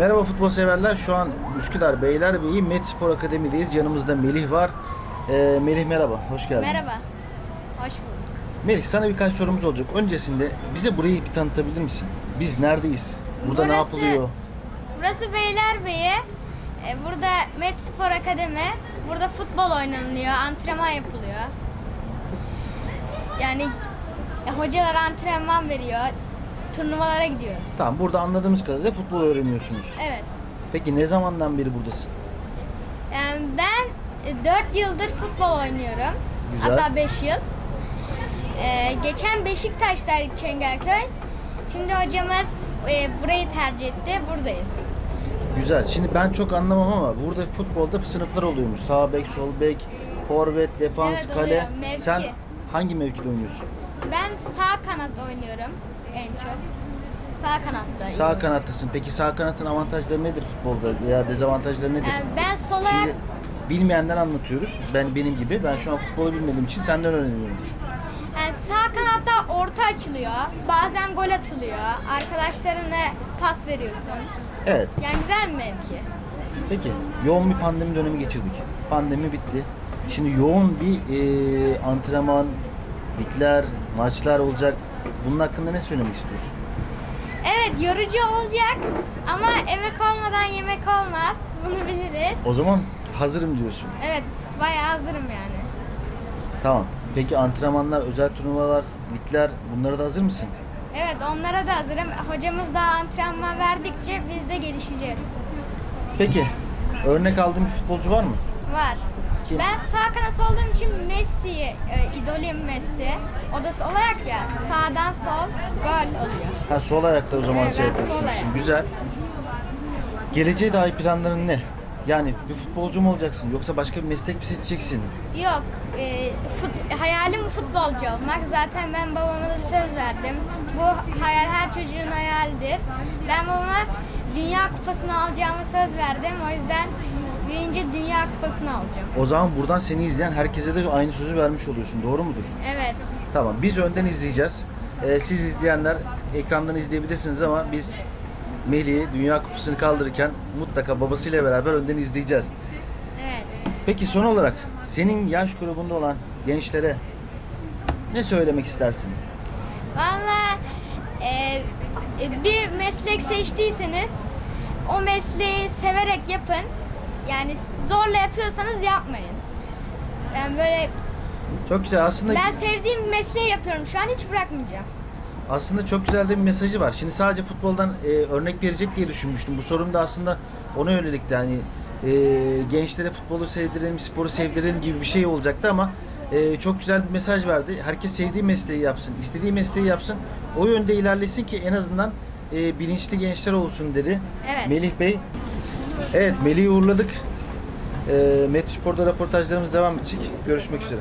Merhaba futbol severler. Şu an Üsküdar Beylerbeyi Met Spor Akademi'deyiz. Yanımızda Melih var. Ee, Melih merhaba, hoş geldin. Merhaba. Hoş bulduk. Melih sana birkaç sorumuz olacak. Öncesinde bize burayı bir tanıtabilir misin? Biz neredeyiz? Burada ne Burası- yapılıyor? Burası Beylerbeyi. Ee, Burada Met Spor Akademi. Burada futbol oynanılıyor, antrenman yapılıyor. Yani e, hocalar antrenman veriyor. Turnuvalara gidiyoruz. Tamam, burada anladığımız kadarıyla futbol öğreniyorsunuz. Evet. Peki ne zamandan beri buradasın? Yani ben 4 yıldır futbol oynuyorum. Güzel. Hatta 5 yıl. Ee, geçen Beşiktaş'taydık Çengelköy. Şimdi hocamız e, burayı tercih etti. Buradayız. Güzel. Şimdi ben çok anlamam ama burada futbolda sınıflar oluyormuş. Sağ bek, sol bek, forvet, defans, Evet, kale. Mevki. Sen hangi mevkide oynuyorsun? Ben sağ kanat oynuyorum en çok. Sağ kanatta. Sağ kanattasın. Peki sağ kanatın avantajları nedir futbolda veya dezavantajları nedir? Yani ben sol ayak Şimdi bilmeyenler anlatıyoruz. Ben benim gibi. Ben şu an futbolu bilmediğim için senden öğreniyorum. yani sağ kanatta orta açılıyor. Bazen gol atılıyor. Arkadaşlarına pas veriyorsun. Evet. Yani güzel bir mevki. Peki. Yoğun bir pandemi dönemi geçirdik. Pandemi bitti. Şimdi yoğun bir e, antrenman, ligler, maçlar olacak. Bunun hakkında ne söylemek istiyorsun? Evet yorucu olacak ama emek olmadan yemek olmaz. Bunu biliriz. O zaman hazırım diyorsun. Evet bayağı hazırım yani. Tamam. Peki antrenmanlar, özel turnuvalar, ligler bunlara da hazır mısın? Evet onlara da hazırım. Hocamız daha antrenman verdikçe biz de gelişeceğiz. Peki. Örnek aldığın bir futbolcu var mı? Var. Kim? Ben sağ kanat olduğum için Messi'yi, e, idolüm Messi. O da sol ayak ya. Sağdan sol gol oluyor. Ha sol ayakta o zaman Evet, şey ben sol yapıyorsun. ayak. Güzel. Geleceğe dair planların ne? Yani bir futbolcu mu olacaksın yoksa başka bir meslek mi seçeceksin? Yok, e, fut, hayalim futbolcu olmak. Zaten ben babama da söz verdim. Bu hayal her çocuğun hayalidir. Ben babama Dünya Kupası'nı alacağımı söz verdim. O yüzden büyüyünce Dünya Kupası'nı alacağım. O zaman buradan seni izleyen herkese de aynı sözü vermiş oluyorsun. Doğru mudur? Evet. Tamam. Biz önden izleyeceğiz. Ee, siz izleyenler ekrandan izleyebilirsiniz ama biz Melih'i Dünya Kupası'nı kaldırırken mutlaka babasıyla beraber önden izleyeceğiz. Evet. Peki son olarak senin yaş grubunda olan gençlere ne söylemek istersin? Valla e, e, bir meslek seçtiyseniz o mesleği severek yapın. Yani zorla yapıyorsanız yapmayın. Yani böyle Çok güzel. Aslında ben sevdiğim mesleği yapıyorum şu an hiç bırakmayacağım. aslında çok güzel de bir mesajı var. Şimdi sadece futboldan e, örnek verecek diye düşünmüştüm. Bu sorum da aslında ona yönelikti. Hani e, gençlere futbolu sevdirelim, sporu sevdirelim gibi bir şey olacaktı ama e, çok güzel bir mesaj verdi. Herkes sevdiği mesleği yapsın, istediği mesleği yapsın. O yönde ilerlesin ki en azından e, bilinçli gençler olsun dedi. Evet. Melih Bey. Evet, Melih'i uğurladık. E, Met Spor'da röportajlarımız devam edecek. Görüşmek üzere.